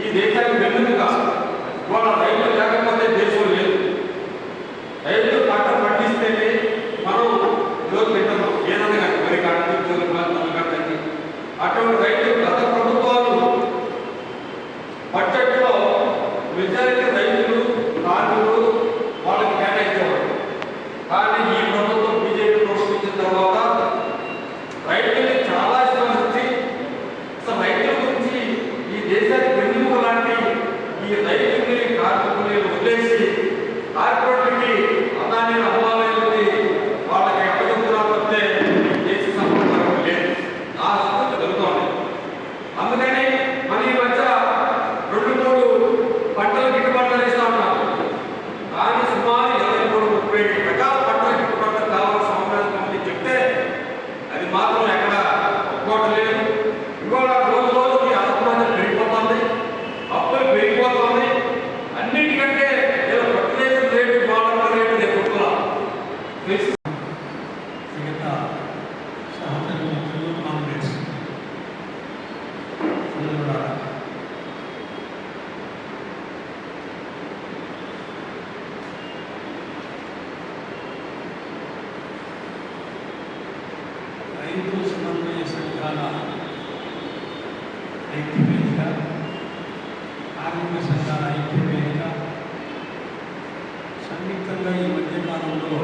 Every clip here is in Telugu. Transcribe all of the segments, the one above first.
ఈ దేశానికి వెన్నుముక. ఇవాళ రైతు లేకపోతే దేశం లేదు. రైతు పంట పండిస్తేనే మనం ఈరోజు తింటున్నాం ఏదన్నా కానీ వరి కాండి జోలి కాండి అటువంటి రైతు గత ప్రభుత్వాలు బడ్జెట్లో మెజారిటీ I High ఐక్యవేదిక కార్మిక సంఘాల ఐక్యవేదిక. సంయుక్తంగా ఈ మధ్యకాలంలో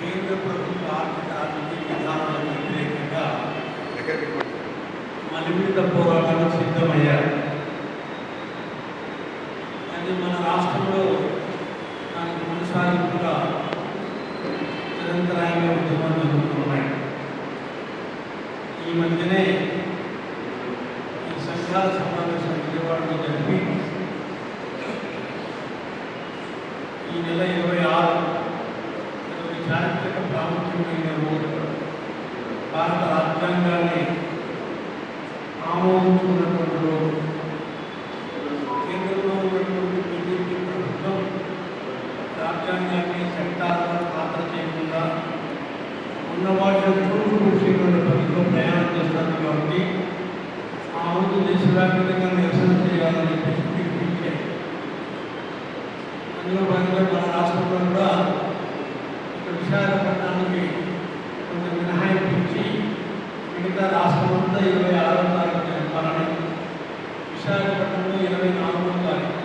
కేంద్ర ప్రభుత్వ ఆర్థిక అభివృద్ధి విధానాలకు వ్యతిరేకంగా మలిమిత పోరాటానికి సిద్ధమయ్యారు అది మన రాష్ట్రంలో దానికి కొనసాగింపుగా నిరంతరాయంగా ఉద్యమాలు జరుగుతున్నాయి. ఈ మధ్యనే ఈ సంఘాల సమావేశం విజయవాడలో జరిపి ఈ నెల ఇరవై ఆరు ఇరవై చారిత్రక ప్రాముఖ్యమైన రోజు భారత రాజ్యాంగాన్ని ఆమోదించుకున్నటువంటి రోజు కేంద్రంలో ఉన్నటువంటి బీజేపీ ప్రభుత్వం రాజ్యాంగాన్ని చట్టాలను పాత్ర చేయకుండా ఉన్న వాటిని తూర్పు విషయంలో పద్ధతిలో ప్రయాణం చేస్తారు కాబట్టి ఆ రోజు దేశవ్యాప్తంగా నిరసన చేయాలని చెప్పేసి పిలిపించారు అందులో భాగంగా మన రాష్ట్రంలో కూడా ఇక్కడ విశాఖపట్నానికి కొంత మినహాయింపు ఇచ్చి మిగతా రాష్ట్రం అంతా ఇరవై ఆరో తారీఖు జరపాలని విశాఖపట్నంలో ఇరవై నాలుగో తారీఖు.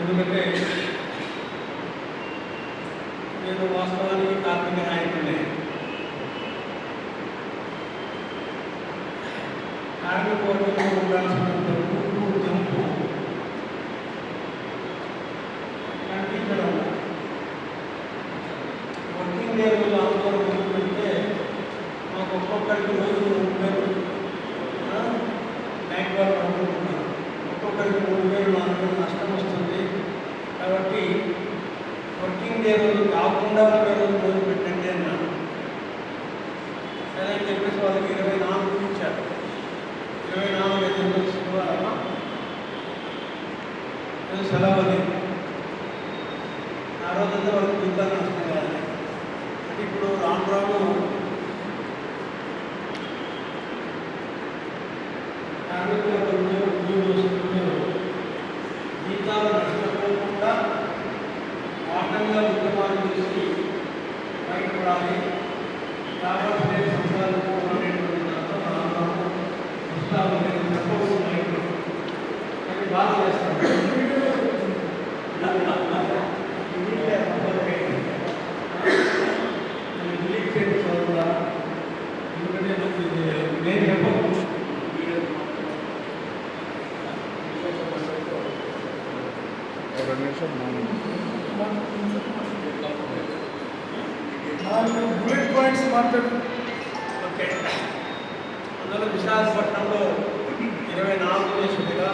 ఎందుకంటే కార్మిక ఉండాల్సినంత ఊపు జంపు కనిపించడం వర్కింగ్ డే రోజు పెడితే మాకు ఒక్కొక్కరికి రోజు మూడు వేలు బ్యాంక్ వాళ్ళు అనుకుంటున్నారు ఒక్కొక్కరికి మూడు వేలు నాలుగు వేలు నష్టం వస్తుంది కాబట్టి వర్కింగ్ డే రోజు కాకుండా ఉండే రోజు మొదలు పెట్టండి అన్నాను సరే అని చెప్పేసి వాళ్ళకి ఇరవై నాలుగు ఇచ్చారు ఇరవై నాలుగు ఎనిమిది శుక్రవారం అది సెలవు ఆ రోజంతా వాళ్ళకి జీతాలు నష్టం కాదు. ఇప్పుడు రాను రాను జీతాలు నష్టపోకుండా ఆటంగా ఉద్యమాలు చేసి బయటపడాలి కావాల్సిన బుల్లెట్ పాయింట్స్ మాట్లాడు ఓకే అందులో విశాఖపట్నంలో ఇరవై నాలుగు దేశంగా